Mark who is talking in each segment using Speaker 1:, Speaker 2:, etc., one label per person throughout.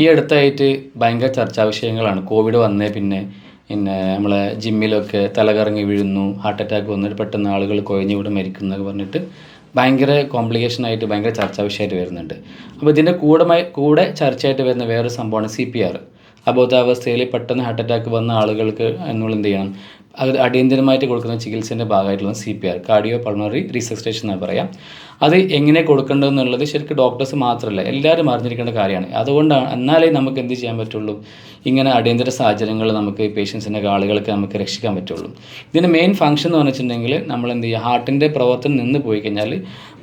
Speaker 1: ഈ അടുത്തായിട്ട് ഭയങ്കര ചർച്ചാ വിഷയങ്ങളാണ്. കോവിഡ് വന്നേ പിന്നെ പിന്നെ നമ്മളെ ജിമ്മിലൊക്കെ തലകറങ്ങി വീഴുന്നു ഹാർട്ട് അറ്റാക്ക് വന്നിട്ട് പെട്ടെന്ന് ആളുകൾ കുഴഞ്ഞു കൂടെ മരിക്കുന്നു എന്നൊക്കെ പറഞ്ഞിട്ട് ഭയങ്കര കോംപ്ലിക്കേഷൻ ആയിട്ട് ഭയങ്കര ചർച്ചാ വിഷയമായിട്ട് വരുന്നുണ്ട്. അപ്പോൾ ഇതിന്റെ കൂടെ കൂടെ ചർച്ചയായിട്ട് വരുന്ന വേറൊരു സംഭവമാണ് സി പി ആർ അബോധാവസ്ഥയിൽ പെട്ടെന്ന് ഹാർട്ട് അറ്റാക്ക് വന്ന ആളുകൾക്ക് എന്നുള്ള എന്ത് ചെയ്യണം? അത് അടിയന്തരമായിട്ട് കൊടുക്കുന്ന ചികിത്സേന്റെ ഭാഗമായിട്ടുള്ള C P R cardiopulmonary resuscitation എന്നാണ് പറയാം. അത് എങ്ങനെ കൊടുക്കേണ്ടതെന്നുള്ളത് ശരിക്കും ഡോക്ടേഴ്സ് മാത്രമല്ല എല്ലാവരും അറിഞ്ഞിരിക്കേണ്ട കാര്യമാണ്. അതുകൊണ്ടാണ് എന്നാലേ നമുക്ക് എന്ത് ചെയ്യാൻ പറ്റുള്ളൂ? ഇങ്ങനെ അടിയന്തര സാഹചര്യങ്ങൾ നമുക്ക് പേഷ്യൻസിന്റെ ആളുകൾക്ക് നമുക്ക് രക്ഷിക്കാൻ പറ്റുള്ളൂ. ഇതിന്റെ മെയിൻ ഫംഗ്ഷൻ എന്ന് പറഞ്ഞിട്ടുണ്ടെങ്കിൽ നമ്മൾ എന്ത് ചെയ്യുക? ഹാർട്ടിന്റെ പ്രവർത്തനം നിന്ന് പോയി കഴിഞ്ഞാൽ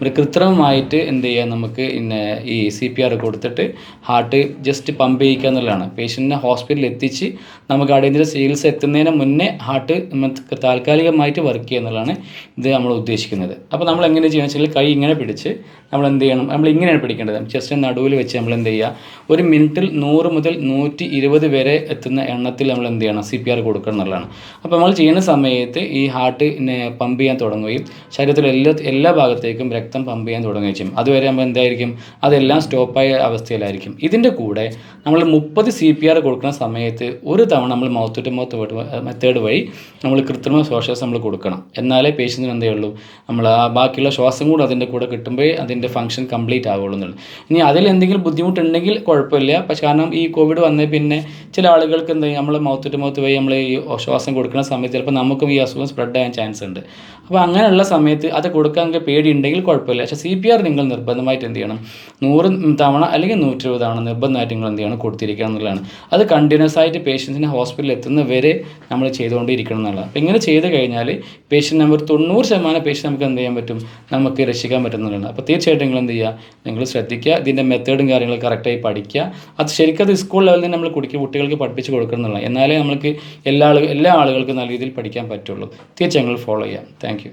Speaker 1: ഒരു കൃത്രിമമായിട്ട് എന്ത് ചെയ്യുക? നമുക്ക് പിന്നെ ഈ സി പി ആർ കൊടുത്തിട്ട് ഹാർട്ട് ജസ്റ്റ് പമ്പ് ചെയ്യിക്കുക എന്നുള്ളതാണ്. പേഷ്യന്റിനെ ഹോസ്പിറ്റലിൽ എത്തിച്ച് നമുക്ക് അടിയന്തര ചികിത്സ എത്തുന്നതിന് മുന്നേ ഹാർട്ട് നമുക്ക് താൽക്കാലികമായിട്ട് വർക്ക് ചെയ്യുക എന്നുള്ളതാണ് ഇത് നമ്മൾ ഉദ്ദേശിക്കുന്നത്. അപ്പോൾ നമ്മൾ എങ്ങനെ ചെയ്യുക വെച്ചാൽ കൈ ഇങ്ങനെ പിടിച്ച് നമ്മൾ എന്ത് ചെയ്യണം നമ്മൾ ഇങ്ങനെയാണ് പിടിക്കേണ്ടത് ജസ്റ്റ് നടുവിൽ വെച്ച് നമ്മൾ എന്ത് ചെയ്യുക ഒരു മിനിറ്റിൽ നൂറ് മുതൽ നൂറ്റി ഇരുപത് വരെ എത്തുന്ന എണ്ണത്തിൽ നമ്മൾ എന്ത് ചെയ്യണം സി പി ആർ കൊടുക്കണം എന്നുള്ളതാണ്. അപ്പോൾ നമ്മൾ ചെയ്യുന്ന സമയത്ത് ഈ ഹാർട്ടിനെ പമ്പ് ചെയ്യാൻ തുടങ്ങുകയും ശരീരത്തിലെ എല്ലാ എല്ലാ ഭാഗത്തേക്കും രക്തം പമ്പ് ചെയ്യാൻ തുടങ്ങുകയും ചെയ്യും. അതുവരെ നമ്മൾ എന്തായിരിക്കും? അതെല്ലാം സ്റ്റോപ്പായ അവസ്ഥയിലായിരിക്കും. ഇതിന്റെ കൂടെ നമ്മൾ മുപ്പത് സി പി ആർ കൊടുക്കുന്ന സമയത്ത് ഒരു തവണ നമ്മൾ മൗത്ത് ടു മൗത്ത് മെത്തേഡ് വഴി നമ്മൾ കൃത്രിമ ശ്വാസം നമ്മൾ കൊടുക്കണം. എന്നാലേ പേഷ്യന്റിന് എന്തേ ഉള്ളൂ നമ്മൾ ബാക്കിയുള്ള ശ്വാസം കൂടെ അതിന്റെ കൂടെ കിട്ടുമ്പോഴേ അതിന്റെ ഫംഗ്ഷൻ കംപ്ലീറ്റ് ആവുള്ളൂ എന്നുള്ളത് ഇനി അതിൽ എന്തെങ്കിലും ബുദ്ധിമുട്ടുണ്ടെങ്കിൽ കുഴപ്പമില്ല. പക്ഷേ കാരണം ഈ കോവിഡ് വന്നേ പിന്നെ ചില ആളുകൾക്ക് എന്താ നമ്മൾ മൗത്ത് ടു മൗത്ത് വഴി നമ്മൾ ഈ ശ്വാസം കൊടുക്കുന്ന സമയത്ത് ചിലപ്പോൾ നമുക്കും ഈ അസുഖം സ്പ്രെഡ് ആകാൻ ചാൻസ് ഉണ്ട്. അപ്പോൾ അങ്ങനെയുള്ള സമയത്ത് അത് കൊടുക്കാൻ പേടി ഉണ്ടെങ്കിൽ കുഴപ്പമില്ല. പക്ഷേ സി പി ആർ നിങ്ങൾ നിർബന്ധമായിട്ട് എന്ത് ചെയ്യണം? നൂറ് തവണ അല്ലെങ്കിൽ നൂറ്റി ഇരുപത് തവണ നിർബന്ധമായിട്ട് നിങ്ങൾ എന്ത് ചെയ്യണം? കൊടുത്തിരിക്കണം എന്നുള്ളതാണ്. അത് കണ്ടിന്യൂസ് ആയിട്ട് പേഷ്യൻസിനെ ഹോസ്പിറ്റലിൽ എത്തുന്ന വരെ നമ്മൾ ചെയ്തുകൊണ്ടിരിക്കണം എന്നുള്ളതാണ്. അപ്പോൾ ഇങ്ങനെ ചെയ്ത് കഴിഞ്ഞാൽ പേഷ്യന്റ് നമ്പർ തൊണ്ണൂറ് ശതമാനം പേഷ്യന്റ് നമുക്ക് എന്ത് ചെയ്യാൻ പറ്റും? നമുക്ക് രക്ഷിക്കാൻ പറ്റുന്നതാണ് അപ്പോൾ തീർച്ചയായിട്ടും നിങ്ങൾ എന്ത് ചെയ്യുക? നിങ്ങൾ ശ്രദ്ധിക്കുക. ഇതിന്റെ മെത്തേഡും കാര്യങ്ങളും കറക്റ്റായി പഠിക്കുക. അത് ശരിക്കും അത് സ്കൂൾ ലെവലിൽ നിന്ന് നമ്മൾ കുടിക്കുക കുട്ടികൾക്ക് പഠിപ്പിച്ച് കൊടുക്കുന്നുള്ളൂ എന്നാലേ നമുക്ക് എല്ലാ ആളുകൾ എല്ലാ ആളുകൾക്കും നല്ല രീതിയിൽ പഠിക്കാൻ പറ്റുള്ളൂ. തീർച്ചയായും നിങ്ങൾ ഫോളോ ചെയ്യാം താങ്ക്